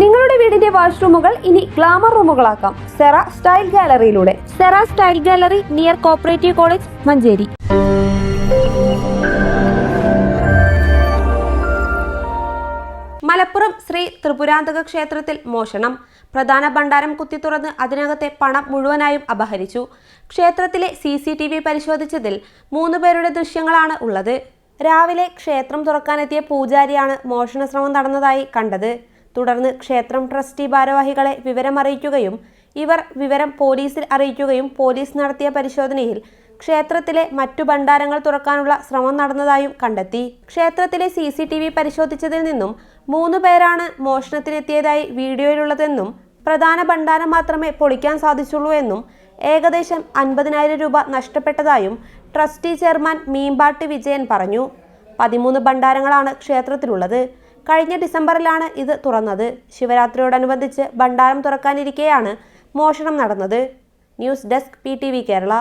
നിങ്ങളുടെ വീടിന്റെ വാഷ്റൂമുകൾ ഇനി ഗ്ലാമർ റൂമുകളാക്കാം. Sera style ഗാലറിയിലൂടെ. Sera style gallery near cooperative college Manjeri. Malappuram Sri Tripuranthaka ക്ഷേത്രത്തിൽ മോഷണം. പ്രധാന ഭണ്ഡാരം കുത്തിത്തുറന്ന് അതിനകത്തെ പണം മുഴുവനായും അപഹരിച്ചു. ക്ഷേത്രത്തിലെ സി സി ടി വി പരിശോധിച്ചതിൽ മൂന്ന് പേരുടെ ദൃശ്യങ്ങളാണ് ഉള്ളത്. രാവിലെ ക്ഷേത്രം തുറക്കാനെത്തിയ പൂജാരിയാണ് മോഷണ ശ്രമം നടന്നതായി കണ്ടത്. തുടർന്ന് ക്ഷേത്രം ട്രസ്റ്റി ഭാരവാഹികളെ വിവരമറിയിക്കുകയും ഇവർ വിവരം പോലീസിൽ അറിയിക്കുകയും പോലീസ് നടത്തിയ പരിശോധനയിൽ ക്ഷേത്രത്തിലെ മറ്റു ഭണ്ഡാരങ്ങൾ തുറക്കാനുള്ള ശ്രമം നടന്നതായും കണ്ടെത്തി. ക്ഷേത്രത്തിലെ സി സി ടി വി പരിശോധിച്ചതിൽ നിന്നും മൂന്ന് പേരാണ് മോഷണത്തിനെത്തിയതായി വീഡിയോയിലുള്ളതെന്നും പ്രധാന ഭണ്ഡാരം മാത്രമേ പൊളിക്കാൻ സാധിച്ചുള്ളൂ എന്നും ഏകദേശം അൻപതിനായിരം രൂപ നഷ്ടപ്പെട്ടതായും ട്രസ്റ്റി ചെയർമാൻ മീമ്പാട്ട് വിജയൻ പറഞ്ഞു. പതിമൂന്ന് ഭണ്ഡാരങ്ങളാണ് ക്ഷേത്രത്തിലുള്ളത്. കഴിഞ്ഞ ഡിസംബറിലാണ് ഇത് തുറന്നത്. ശിവരാത്രിയോടനുബന്ധിച്ച് ഭണ്ഡാരം തുറക്കാനിരിക്കെയാണ് മോഷണം നടന്നത്. News desk P Kerala.